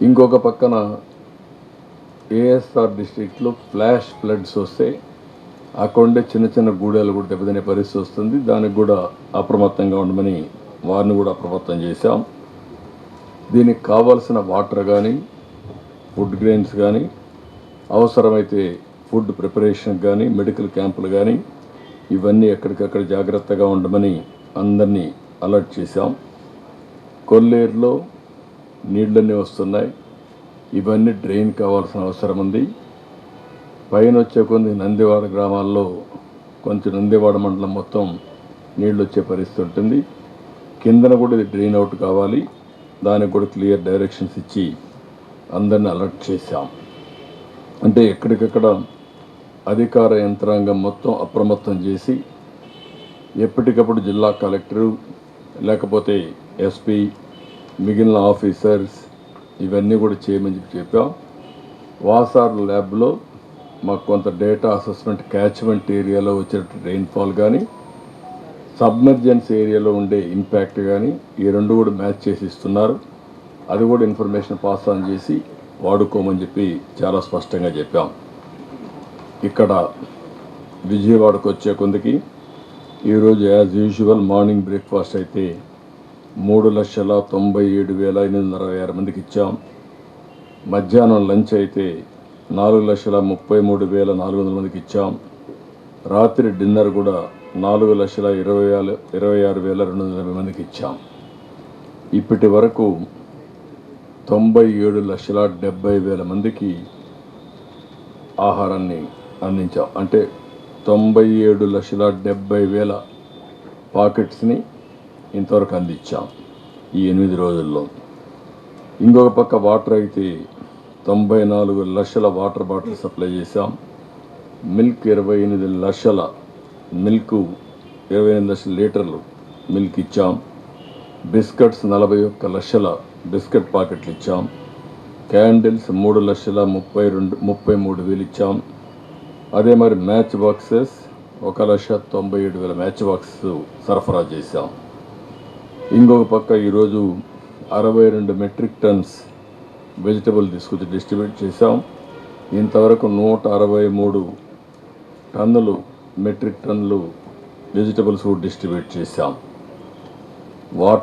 ఇంకొక పక్కన ఏఎస్ఆర్ డిస్ట్రిక్ట్లో ఫ్లాష్ ఫ్లడ్స్ వస్తే అక్కడుండే చిన్న చిన్న గూడెలు కూడా దెబ్బతినే పరిస్థితి వస్తుంది. దానికి కూడా అప్రమత్తంగా ఉండమని వారిని కూడా అప్రమత్తం చేశాం. దీనికి కావాల్సిన వాటర్ కానీ ఫుడ్ గ్రెయిన్స్ కానీ అవసరమైతే ఫుడ్ ప్రిపరేషన్ కానీ మెడికల్ క్యాంపులు కానీ ఇవన్నీ ఎక్కడికక్కడ జాగ్రత్తగా ఉండమని అందరినీ అలర్ట్ చేశాం. కొల్లేరులో నీళ్ళన్నీ వస్తున్నాయి. ఇవన్నీ డ్రైన్ కావాల్సిన అవసరం ఉంది. పైన వచ్చే కొన్ని నందివాడ గ్రామాల్లో కొంచెం నందివాడ మండలం మొత్తం నీళ్ళు వచ్చే పరిస్థితి ఉంటుంది. కిందన కూడా ఇది డ్రైన్ అవుట్ కావాలి. దానికి కూడా క్లియర్ డైరెక్షన్స్ ఇచ్చి అందరిని అలర్ట్ చేశాం. అంటే ఎక్కడికక్కడ అధికార యంత్రాంగం మొత్తం అప్రమత్తం చేసి ఎప్పటికప్పుడు జిల్లా కలెక్టరు లేకపోతే ఎస్పీ మిగిలిన ఆఫీసర్స్ ఇవన్నీ కూడా చేయమని చెప్పి చెప్పాం. వాసార్ ల్యాబ్లో మాకు కొంత డేటా అసెస్మెంట్ క్యాచ్మెంట్ ఏరియాలో వచ్చేట రెయిన్ఫాల్ కానీ సబ్మర్జెన్స్ ఏరియాలో ఉండే ఇంపాక్ట్ కానీ ఈ రెండు కూడా మ్యాచ్ చేసి ఇస్తున్నారు. అది కూడా ఇన్ఫర్మేషన్ పాస్ ఆన్ చేసి వాడుకోమని చెప్పి చాలా స్పష్టంగా చెప్పాం. ఇక్కడ విజయవాడకు వచ్చే కొందకి ఈరోజు యాజ్ యూజువల్ మార్నింగ్ బ్రేక్ఫాస్ట్ అయితే మూడు లక్షల తొంభై ఏడు వేల ఎనిమిది వందల అరవై ఆరు మందికి ఇచ్చాం. మధ్యాహ్నం లంచ్ అయితే నాలుగు లక్షల ముప్పై మూడు వేల నాలుగు వందల మందికి ఇచ్చాం. రాత్రి డిన్నర్ కూడా నాలుగు లక్షల ఇరవై ఆరు ఇరవై ఆరు వేల రెండు వందల ఎనభై మందికి ఇచ్చాం. ఇప్పటి వరకు తొంభై ఏడు లక్షల డెబ్బై వేల మందికి ఆహారాన్ని అందించాం. అంటే తొంభై ఏడు లక్షల డెబ్బై వేల పాకెట్స్ని ఇంతవరకు అందించాం ఈ ఎనిమిది రోజుల్లో. ఇంకొక పక్క వాటర్ అయితే తొంభై నాలుగు లక్షల వాటర్ బాటిల్ సప్లై చేశాం. మిల్క్ ఇరవై ఎనిమిది లక్షల మిల్క్ ఇరవై ఎనిమిది లక్షల లీటర్లు మిల్క్ ఇచ్చాం. బిస్కెట్స్ నలభై ఒక్క లక్షల బిస్కెట్ ప్యాకెట్లు ఇచ్చాం. క్యాండిల్స్ మూడు లక్షల ముప్పై రెండు ముప్పై మూడు వేలు ఇచ్చాం. అదే మరి మ్యాచ్ బాక్సెస్ ఒక లక్ష తొంభై ఏడు వేల మ్యాచ్ బాక్స్ సరఫరా చేశాం. ఇంకొక పక్క ఈరోజు అరవై రెండు మెట్రిక్ టన్స్ వెజిటబుల్ తీసుకొచ్చి డిస్ట్రిబ్యూట్ చేశాం. ఇంతవరకు నూట అరవై మూడు టన్నులు మెట్రిక్ టన్నులు వెజిటబుల్స్ డిస్ట్రిబ్యూట్ చేశాం. వాటర్